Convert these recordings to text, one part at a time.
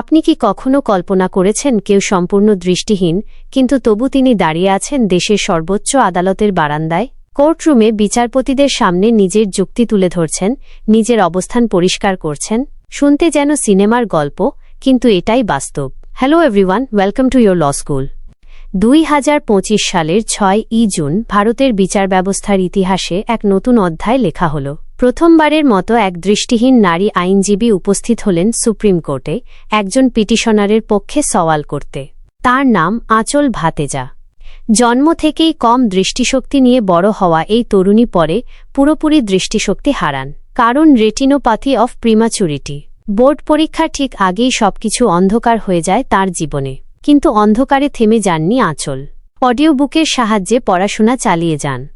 আপনি কি কখনো কল্পনা করেছেন কেউ সম্পূর্ণ দৃষ্টিহীন, কিন্তু তবু তিনি দাঁড়িয়ে আছেন দেশের সর্বোচ্চ আদালতের বারান্দায়? কোর্টরুমে বিচারপতিদের সামনে নিজের যুক্তি তুলে ধরছেন, নিজের অবস্থান পরিষ্কার করছেন। শুনতে যেন সিনেমার গল্প, কিন্তু এটাই বাস্তব। Hello everyone, welcome to your law school. দুই হাজার পঁচিশ সালের ছয় ই জুন, ভারতের বিচার ব্যবস্থার ইতিহাসে এক নতুন অধ্যায় লেখা হল। প্রথমবারের মতো এক দৃষ্টিহীন নারী আইনজীবী উপস্থিত হলেন সুপ্রিম কোর্টে একজন পিটিশনারের পক্ষে সওয়াল করতে। তার নাম আঁচল ভাতেজা। জন্ম থেকেই কম দৃষ্টিশক্তি নিয়ে বড় হওয়া এই তরুণী পরে পুরোপুরি দৃষ্টিশক্তি হারান। কারণ রেটিনোপ্যাথি অফ প্রিমাচুরিটি বোর্ড পরীক্ষার ঠিক আগেই সবকিছু অন্ধকার হয়ে যায় তার জীবনে। কিন্তু অন্ধকারে থেমে যাননি আঁচল। অডিও বুকের সাহায্যে পড়াশোনা চালিয়ে যান।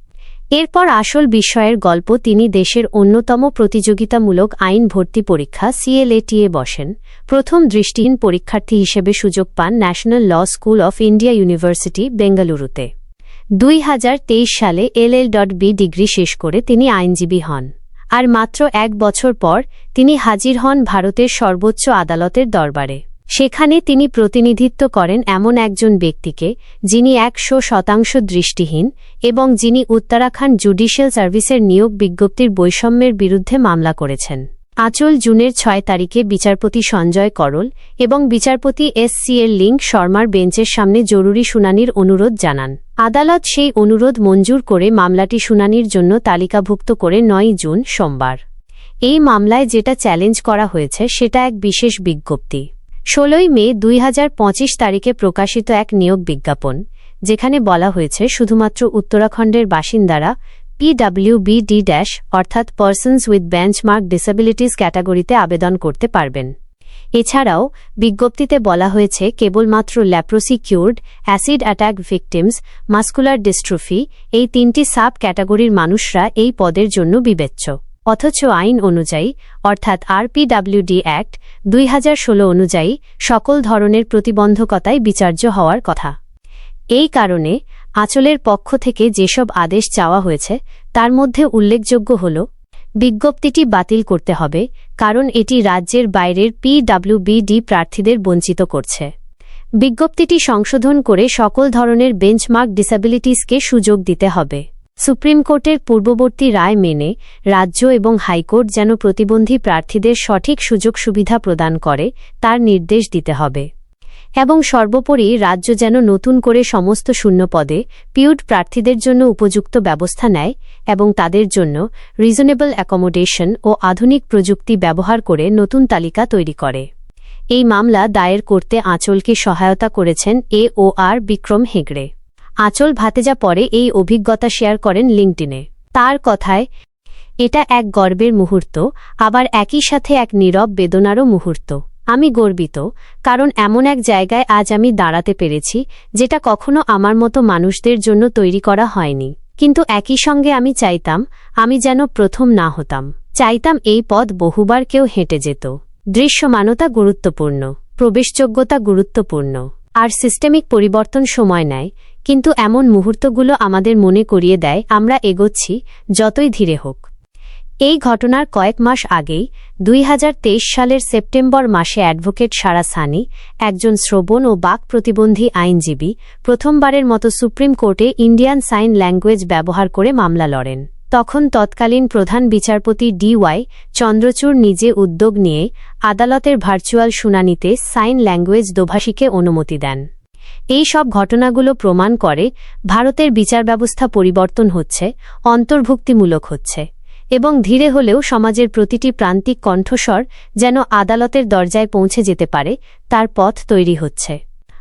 এরপর আসল বিষয়ের গল্প তিনি দেশের অন্যতম প্রতিযোগিতামূলক আইন ভর্তি পরীক্ষা সিএলএটিএ বসেন। প্রথম দৃষ্টিহীন পরীক্ষার্থী হিসেবে সুযোগ পান national law school of India university, বেঙ্গালুরুতে। দুই হাজার তেইশ সালে এলএল ডট বি ডিগ্রি শেষ করে তিনি আইনজীবী হন। আর মাত্র এক বছর পর তিনি হাজির হন ভারতের সর্বোচ্চ আদালতের দরবারে। সেখানে তিনি প্রতিনিধিত্ব করেন এমন একজন ব্যক্তিকে, যিনি একশো শতাংশ দৃষ্টিহীন এবং যিনি উত্তরাখণ্ড জুডিশিয়াল সার্ভিসের নিয়োগ বিজ্ঞপ্তির বৈষম্যের বিরুদ্ধে মামলা করেছেন। আচল জুনের ছয় তারিখে বিচারপতি সঞ্জয় করল এবং বিচারপতি এস সি এর লিঙ্ক শর্মার বেঞ্চের সামনে জরুরি শুনানির অনুরোধ জানান। আদালত সেই অনুরোধ মঞ্জুর করে মামলাটি শুনানির জন্য তালিকাভুক্ত করে নয় জুন সোমবার। এই মামলায় যেটা চ্যালেঞ্জ করা হয়েছে সেটা এক বিশেষ বিজ্ঞপ্তি। ষোলোই মে দুই পঁচিশ তারিখে প্রকাশিত এক নিয়োগ বিজ্ঞাপন, যেখানে বলা হয়েছে শুধুমাত্র উত্তরাখণ্ডের বাসিন্দারা পিডাব্লিউবিডি ড্যাশ, অর্থাৎ পার্সনস উইথ বেঞ্চমার্ক ডিসেবিলিটিস ক্যাটাগরিতে আবেদন করতে পারবেন। এছাড়াও বিজ্ঞপ্তিতে বলা হয়েছে কেবলমাত্র leprosy cured acid attack victims, muscular dystrophy এই তিনটি সাব ক্যাটাগরির মানুষরা এই পদের জন্য বিবেচ্য। অথচ আইন অনুযায়ী, অর্থাৎ আরপিডাব্লিউডি অ্যাক্ট দুই হাজার ষোলো অনুযায়ী সকল ধরনের প্রতিবন্ধকতায় বিচার্য হওয়ার কথা। এই কারণে আচলের পক্ষ থেকে যেসব আদেশ চাওয়া হয়েছে, তার মধ্যে উল্লেখযোগ্য হল, বিজ্ঞপ্তিটি বাতিল করতে হবে, কারণ এটি রাজ্যের বাইরের পিডাব্লিউবিডি প্রার্থীদের বঞ্চিত করছে। বিজ্ঞপ্তিটি সংশোধন করে সকল ধরনের বেঞ্চমার্ক ডিসাবিলিটিসকে সুযোগ দিতে হবে। সুপ্রিম কোর্টের পূর্ববর্তী রায় মেনে রাজ্য এবং হাইকোর্ট যেন প্রতিবন্ধী প্রার্থীদের সঠিক সুযোগ সুবিধা প্রদান করে, তার নির্দেশ দিতে হবে। এবং সর্বোপরি রাজ্য যেন নতুন করে সমস্ত শূন্য পদে পিউড প্রার্থীদের জন্য উপযুক্ত ব্যবস্থা নেয় এবং তাদের জন্য রিজনেবল অ্যাকোমোডেশন ও আধুনিক প্রযুক্তি ব্যবহার করে নতুন তালিকা তৈরি করে। এই মামলা দায়ের করতে আঁচলকে সহায়তা করেছেন এ ও আর বিক্রম হেগড়ে। আঁচল ভাতেজা পরে এই অভিজ্ঞতা শেয়ার করেন লিঙ্কটিনে তার কথায়, এটা এক গর্বের মুহূর্ত, আবার একই সাথে এক নীরব বেদনারও মুহূর্ত। আমি গর্বিত, কারণ এমন এক জায়গায় আজ আমি দাঁড়াতে পেরেছি, যেটা কখনো আমার মতো মানুষদের জন্য তৈরি করা হয়নি। কিন্তু একই সঙ্গে আমি চাইতাম, আমি যেন প্রথম না হতাম। চাইতাম এই পথ বহুবার কেউ হেঁটে যেত। দৃশ্যমানতা গুরুত্বপূর্ণ, প্রবেশযোগ্যতা গুরুত্বপূর্ণ। আর সিস্টেমিক পরিবর্তন সময় নেয় কিন্তু এমন মুহূর্তগুলো আমাদের মনে করিয়ে দেয়, আমরা এগোচ্ছি, যতই ধীরে হোক। এই ঘটনার কয়েক মাস আগেই, দুই হাজার তেইশ সালের সেপ্টেম্বর মাসে অ্যাডভোকেট সারা সানি, একজন শ্রবণ ও বাক প্রতিবন্ধী আইনজীবী, প্রথমবারের মতো সুপ্রিম কোর্টে ইন্ডিয়ান সাইন ল্যাঙ্গুয়েজ ব্যবহার করে মামলা লড়েন। তখন তৎকালীন প্রধান বিচারপতি ডিওয়াই চন্দ্রচূড় নিজে উদ্যোগ নিয়ে আদালতের ভার্চুয়াল শুনানিতে সাইন ল্যাঙ্গুয়েজ দোভাষীকে অনুমতি দেন। এই সব ঘটনাগুলো প্রমাণ করে ভারতের বিচার ব্যবস্থা পরিবর্তন হচ্ছে, অন্তর্ভুক্তিমূলক হচ্ছে এবং ধীরে হলেও সমাজের প্রতিটি প্রান্তিক কণ্ঠস্বর যেন আদালতের দরজায় পৌঁছে যেতে পারে, তার পথ তৈরি হচ্ছে।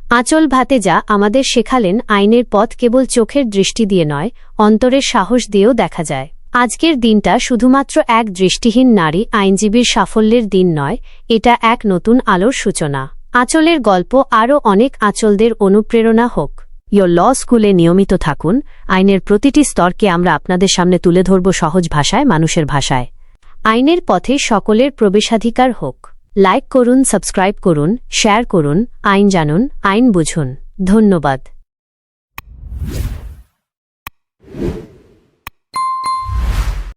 আঁচল ভাতে যা আমাদের শেখালেন, আইনের পথ কেবল চোখের দৃষ্টি দিয়ে নয়, অন্তরের সাহস দিয়েও দেখা যায়। আজকের দিনটা শুধুমাত্র এক দৃষ্টিহীন নারী আইনজীবীর সাফল্যের দিন নয়, এটা এক নতুন আলোর সূচনা। আঁচলের গল্প আরও অনেক আঁচলদের অনুপ্রেরণা হোক। ইয়োর ল স্কুলে নিয়মিত থাকুন। আইনের প্রতিটি স্তরকে আমরা আপনাদের সামনে তুলে ধরব সহজ ভাষায়, মানুষের ভাষায়। আইনের পথে সকলের প্রবেশাধিকার হোক। লাইক করুন সাবস্ক্রাইব করুন শেয়ার করুন, আইন জানুন, আইন বুঝুন। ধন্যবাদ।